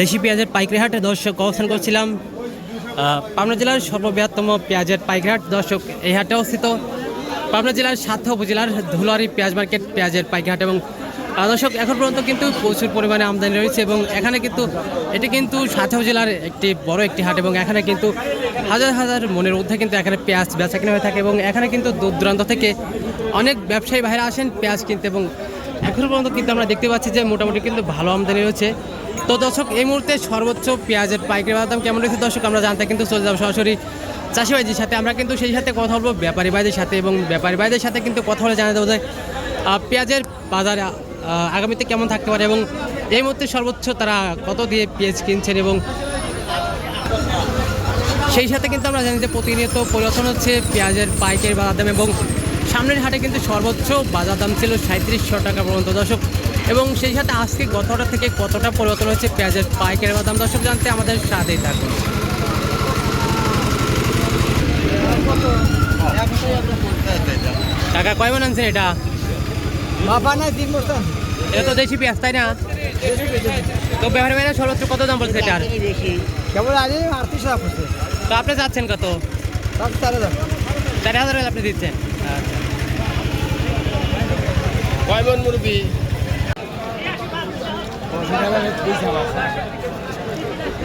দেশি পেঁয়াজের পাইকারি হাটে দর্শক অবস্থান করছিলাম। পাবনা জেলার সর্ববৃহত্তম পেঁয়াজের পাইকারি হাট। দর্শক, এই হাটে অবস্থিত পাবনা জেলার সাথে উপজেলার ধুলারি পেঁয়াজ মার্কেট পেঁয়াজের পাইকারি হাট এবং দর্শক, এখন পর্যন্ত কিন্তু প্রচুর পরিমাণে আমদানি রয়েছে এবং এখানে কিন্তু, এটি কিন্তু সাথে উপজেলার একটি বড় একটি হাট এবং এখানে কিন্তু হাজার হাজার মনের মধ্যে কিন্তু এখানে পেঁয়াজ বেচা কেনা হয়ে থাকে এবং এখানে কিন্তু দূর দূরান্ত থেকে অনেক ব্যবসায়ী ভাইরা আসেন পেঁয়াজ কিনতে এবং এখনও পর্যন্ত কিন্তু আমরা দেখতে পাচ্ছি যে মোটামুটি কিন্তু ভালো আমদানি রয়েছে। তো দর্শক, এই মুহূর্তে সর্বোচ্চ পেঁয়াজের পাইকারি বাজার দাম কেমন রয়েছে? দর্শক, আমরা জানতে কিন্তু চলে যাব সরাসরি চাষি ভাইদের সাথে। আমরা কিন্তু সেই সাথে কথা বলব ব্যাপারী ভাইদের সাথে এবং ব্যাপারী ভাইদের সাথে কিন্তু কথা বলে জানা যে পেঁয়াজের বাজার আগামীতে কেমন থাকতে পারে এবং এই মুহূর্তে সর্বোচ্চ তারা কত দিয়ে পেঁয়াজ কিনছেন এবং সেই সাথে কিন্তু আমরা জানি যে প্রতিনিয়ত পরিবর্তন হচ্ছে পেঁয়াজের পাইকারি বাজার দাম এবং সামনের হাটে কিন্তু সর্বোচ্চ বাজার দাম ছিল সাঁত্রিশশো টাকা পর্যন্ত। দর্শক এবং সেই সাথে আজকে গতটা থেকে কতটা পরিবর্তন হচ্ছে পেঁয়াজের পাইকারি দাম? দর্শক জানতে আমাদের সাথেই থাকুন। টাকা কয় মন আনছে এটা? বাবা তিন বছর এটা তো দেশি পেঁয়াজ তাই না? তো ব্যবহার বাইরে সর্বোচ্চ কত দাম বলছে এটার? কেবল আটত্রিশ টাকা তো আপনি যাচ্ছেন কত? চার হাজার। চার হাজার আপনি দিচ্ছেন। আচ্ছা। কয় মন মুরগি।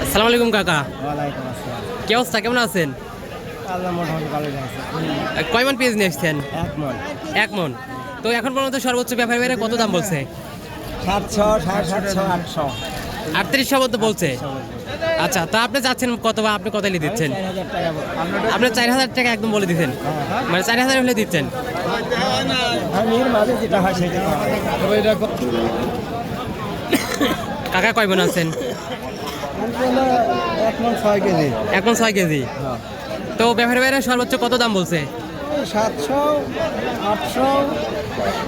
আসসালামু আলাইকুম কাকা। ওয়ালাইকুম আসসালাম। কি অবস্থা? কেমন আছেন? কয় মন পেঁয়াজ নিয়ে এসছেন এক মন। এক মন। তো এখন পর্যন্ত সর্বোচ্চ ব্যাপারী বাইরে কত দাম বলছে? সাতশো সাড়ে সাতশো আটশো। আটত্রিশশো মতো বলছে। আচ্ছা তা আপনি যাচ্ছেন কত বা আপনি কত হলে দিচ্ছেন? আপনি চার হাজার টাকা একদম বলে দিচ্ছেন মানে চার হাজার হলে দিচ্ছেন? কাকা কয় মন আছেন? এক মন ছয় কেজি। এখন ছয় কেজি। তো ব্যাপারী বাইরে সর্বোচ্চ কত দাম বলছে? সাতশো আটশো।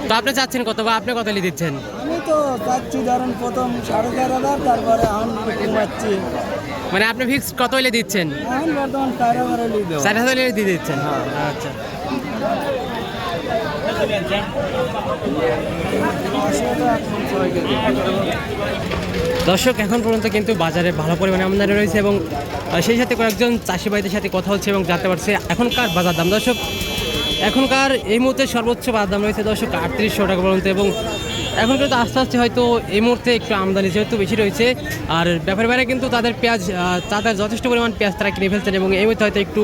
তো আপনি চাচ্ছেন কত বা আপনি কত দিচ্ছেন? আমি তো যাচ্ছি ধরুন প্রথম সাড়ে চার হাজার তারপরে কমাচ্ছি। মানে আপনি ফিক্স কত হলে দিচ্ছেন? এখন বর্তমান চার হাজার হলেই দেবো। চার হাজার দিয়ে দিচ্ছেন? হ্যাঁ। আচ্ছা। দর্শক এখন পর্যন্ত কিন্তু বাজারে ভালো পরিমাণে আমদানি রয়েছে এবং সেই সাথে কয়েকজন চাষি ভাইদের সাথে কথা হচ্ছে এবং জানতে পারছে এখনকার বাজার দাম। দর্শক এখনকার এই মুহূর্তে সর্বোচ্চ দাম রয়েছে দর্শক আটত্রিশশো টাকা পর্যন্ত এবং এখন কিন্তু আস্তে আস্তে হয়তো এই মুহূর্তে একটু আমদানি যেহেতু বেশি রয়েছে। আর ব্যাপারী ভাইরা কিন্তু তাদের পেঁয়াজ তাদের যথেষ্ট পরিমাণ পেঁয়াজ তারা কিনে ফেলছেন এবং এই মুহূর্তে হয়তো একটু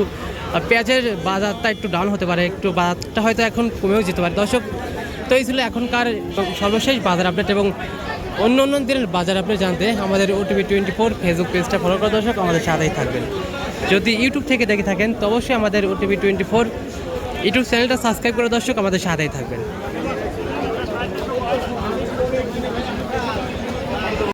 পেঁয়াজের বাজারটা একটু ডাউন হতে পারে, একটু বাজারটা হয়তো এখন কমেও যেতে পারে। দর্শক, তো এই ছিল এখনকার সর্বশেষ বাজার আপডেট এবং অন্য অন্য দিনের বাজার আপনি জানতে আমাদের ওটিভি টোয়েন্টি ফোর ফেসবুক পেজটা ফলো করা দর্শক, আমাদের সাথেই থাকবেন। যদি ইউটিউব থেকে দেখে থাকেন, তো অবশ্যই আমাদের ওটিভি টোয়েন্টি ফোর ইউটিউব চ্যানেলটা সাবস্ক্রাইব করে দর্শক আমাদের সাথেই থাকবেন।